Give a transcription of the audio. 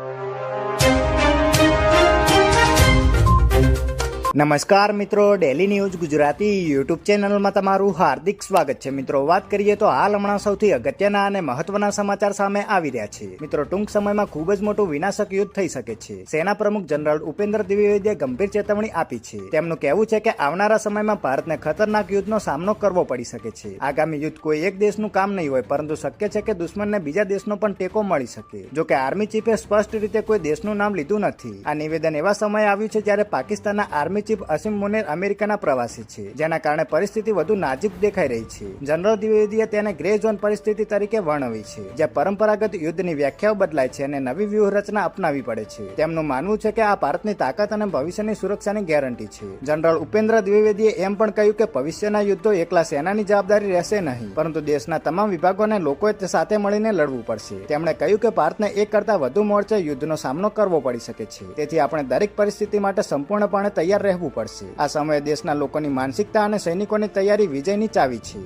you. નમસ્કાર મિત્રો daily news Gujarati YouTube ચેનલમાં તમારું હાર્દિક સ્વાગત છે. મિત્રો, વાત કરીએ તો હાલ હમણાં સૌથી અગત્યના અને મહત્વના સમાચાર સામે આવી રહ્યા છે. મિત્રો, ટૂંક સમયમાં ખૂબ જ મોટું વિનાશક યુદ્ધ થઈ શકે છે. સેના પ્રમુખ જનરલ ઉપેન્દ્ર દ્વિવેદીએ ગંભીર ચેતવણી આપી છે. તેમનું કહેવું છે કે આવનારા સમયમાં ભારતને ખતરનાક યુદ્ધનો સામનો કરવો પડી શકે છે. આગામી યુદ્ધ કોઈ એક દેશનું કામ નહીં હોય, પરંતુ શક્ય છે કે દુશ્મનને બીજા દેશનો પણ ટેકો મળી શકે. જો કે આર્મી ચીફે સ્પષ્ટ રીતે કોઈ દેશનું નામ લીધું નથી. આ નિવેદન એવા સમયે આવ્યું છે જ્યારે પાકિસ્તાનના આર્મી ચીફ અસીમ મુનેર અમેરિકાના પ્રવાસી છે, જેના કારણે પરિસ્થિતિ વધુ નાજુક દેખાઈ રહી છે. જનરલ દ્વિવેદીએ તેને ગ્રે ઝોન પરિસ્થિતિ તરીકે વર્ણવી છે જ્યાં પરંપરાગત યુદ્ધની વ્યાખ્યાઓ બદલાય છે અને નવી વ્યૂહરચના અપનાવી પડે છે. તેમનું માનવું છે કે આ ભારતની તાકાત અને ભવિષ્યની સુરક્ષાની ગેરંટી છે. જનરલ ઉપેન્દ્ર દ્વિવેદીએ એમ પણ કહ્યું કે ભવિષ્યના યુદ્ધો એકલા સેનાની જવાબદારી રહેશે નહીં, પરંતુ દેશના તમામ વિભાગોને લોકોએ સાથે મળીને લડવું પડશે. તેમણે કહ્યું કે ભારતને એક કરતાં વધુ મોરચે યુદ્ધનો સામનો કરવો પડી શકે છે. તેથી આપણે દરેક પરિસ્થિતિ માટે સંપૂર્ણપણે તૈયાર રહેવું પડશે. આ સમયે દેશના લોકોની માનસિકતા અને સૈનિકોની તૈયારી વિજયની ચાવી છે.